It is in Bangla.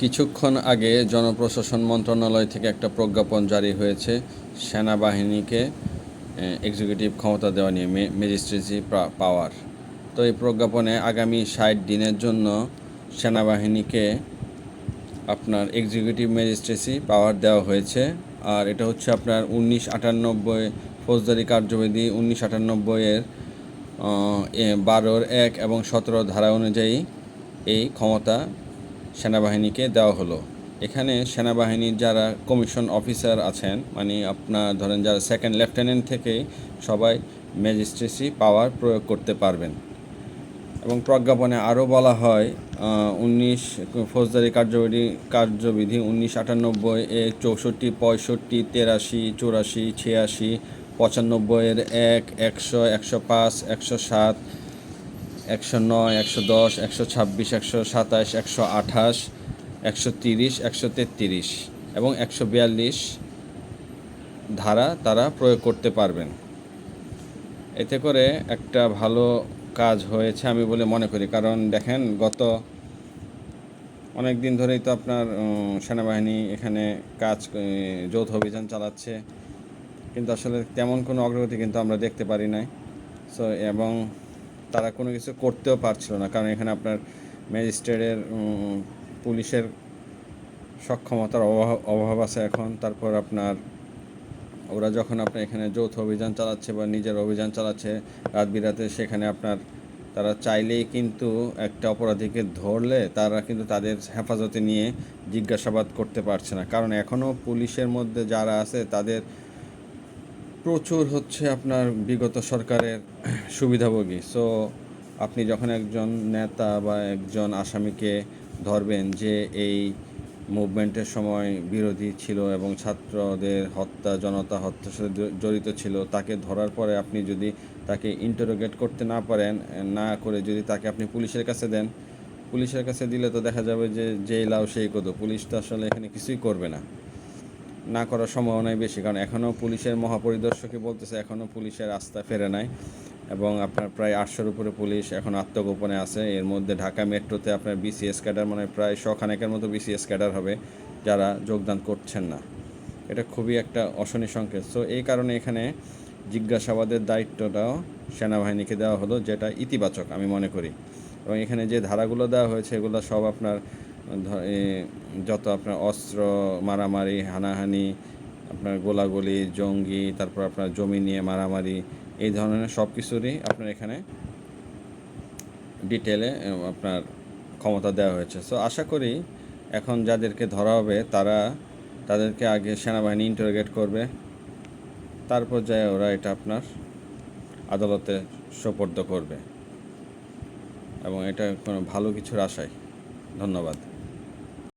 কিছুক্ষণ আগে জনপ্রশাসন মন্ত্রণালয় থেকে একটা প্রজ্ঞাপন জারি হয়েছে সেনাবাহিনীকে এক্সিকিউটিভ ক্ষমতা দেওয়া নিয়ে, মে ম্যাজিস্ট্রেসি পাওয়ার তো এই প্রজ্ঞাপনে আগামী ষাট দিনের জন্য সেনাবাহিনীকে আপনার এক্সিকিউটিভ ম্যাজিস্ট্রেসি পাওয়ার দেওয়া হয়েছে। আর এটা হচ্ছে আপনার উনিশ আটানব্বই ফৌজদারি কার্যবিধি, উনিশ আটানব্বইয়ের বারোর এক এবং সতেরো ধারা অনুযায়ী এই ক্ষমতা সেনাবাহিনীকে দেওয়া হলো। এখানে সেনাবাহিনীর যারা কমিশন অফিসার আছেন মানে আপনার ধরেন যারা সেকেন্ড লেফটেন্যান্ট থেকে সবাই ম্যাজিস্ট্রেসি পাওয়ার প্রয়োগ করতে পারবেন। এবং প্রজ্ঞাপনে আরও বলা হয় উনিশ ফৌজদারি কার্যবিধি কার্যবিধি উনিশ আটানব্বই এ চৌষট্টি, পঁয়ষট্টি, তেরাশি, চুরাশি, ছিয়াশি পঁচানব্বইয়ের এক, একশো একশো পাঁচ, একশো সাত একশো নয়, একশো দশ, একশো ছাব্বিশ, একশো সাতাশ, একশো আঠাশ, একশো তিরিশ, একশো তেত্রিশ এবং একশো বিয়াল্লিশ ধারা তারা প্রয়োগ করতে পারবেন। এতে করে একটা ভালো কাজ হয়েছে আমি বলে মনে করি। কারণ দেখেন, গত অনেক দিন ধরেই তো আপনার সেনাবাহিনী এখানে কাজ যৌথ অভিযান চালাচ্ছে। কিন্তু আসলে তেমন কোনো অগ্রগতি কিন্তু আমরা দেখতে পারি নাই। সো এবং তারা কোনো কিছু করতেও পারছিল না। কারণ এখানে আপনার ম্যাজিস্ট্রেটের পুলিশের সক্ষমতার অভাব অভাব আছে এখন। তারপর আপনার ওরা যখন আপনার এখানে যৌথ অভিযান চালাচ্ছে বা নিজের অভিযান চালাচ্ছে রাত বিরাতে, সেখানে আপনার তারা চাইলেই কিন্তু একটা অপরাধীকে ধরলে তারা কিন্তু তাদের হেফাজতে নিয়ে জিজ্ঞাসাবাদ করতে পারছে না। কারণ এখনও পুলিশের মধ্যে যারা আছে, তাদের প্রচুর হচ্ছে আপনার বিগত সরকারের সুবিধাভোগী। সো আপনি যখন একজন নেতা বা একজন আসামিকে ধরবেন যে এই মুভমেন্টের সময় বিরোধী ছিল এবং ছাত্রদের হত্যা, জনতা হত্যার সাথে জড়িত ছিল, তাকে ধরার পরে আপনি যদি তাকে ইন্টারোগেট করতে না পারেন, না করে যদি তাকে আপনি পুলিশের কাছে দেন, পুলিশের কাছে দিলে তো দেখা যাবে যে যেই লাও সেই কদো পুলিশ তো আসলে এখানে কিছুই করবে না। না করার সম্ভাবনাই বেশি, কারণ এখনও পুলিশের মহাপরিদর্শকই বলতেছে এখনও পুলিশের আস্থা ফেরে নাই এবং আপনার প্রায় আটশোর উপরে পুলিশ এখন আত্মগোপনে আছে। এর মধ্যে ঢাকা মেট্রোতে আপনার বিসিএস ক্যাডার মানে প্রায় শখানেকের মতো বিসিএস ক্যাডার হবে যারা যোগদান করছেন না। এটা খুবই একটা অশনি সংকেত। সো এই কারণে এখানে জিজ্ঞাসাবাদের দায়িত্বটাও সেনাবাহিনীকে দেওয়া হলো, যেটা ইতিবাচক আমি মনে করি। এবং এখানে যে ধারাগুলো দেওয়া হয়েছে, এগুলো সব আপনার যত আপনার অস্ত্র, মারামারি, হানাহানি, আপনার গোলাগুলি, জঙ্গি, তারপর আপনার জমি নিয়ে মারামারি, এই ধরনের সব কিছুরই আপনার এখানে ডিটেলে আপনার ক্ষমতা দেওয়া হয়েছে। সো আশা করি এখন যাদেরকে ধরা হবে, তারা তাদেরকে আগে সেনাবাহিনী ইন্টারোগেট করবে। তারপর যায় ওরা এটা আপনার আদালতে সোপর্দ করবে। এবং এটা কোনো ভালো কিছুর আশায়। ধন্যবাদ।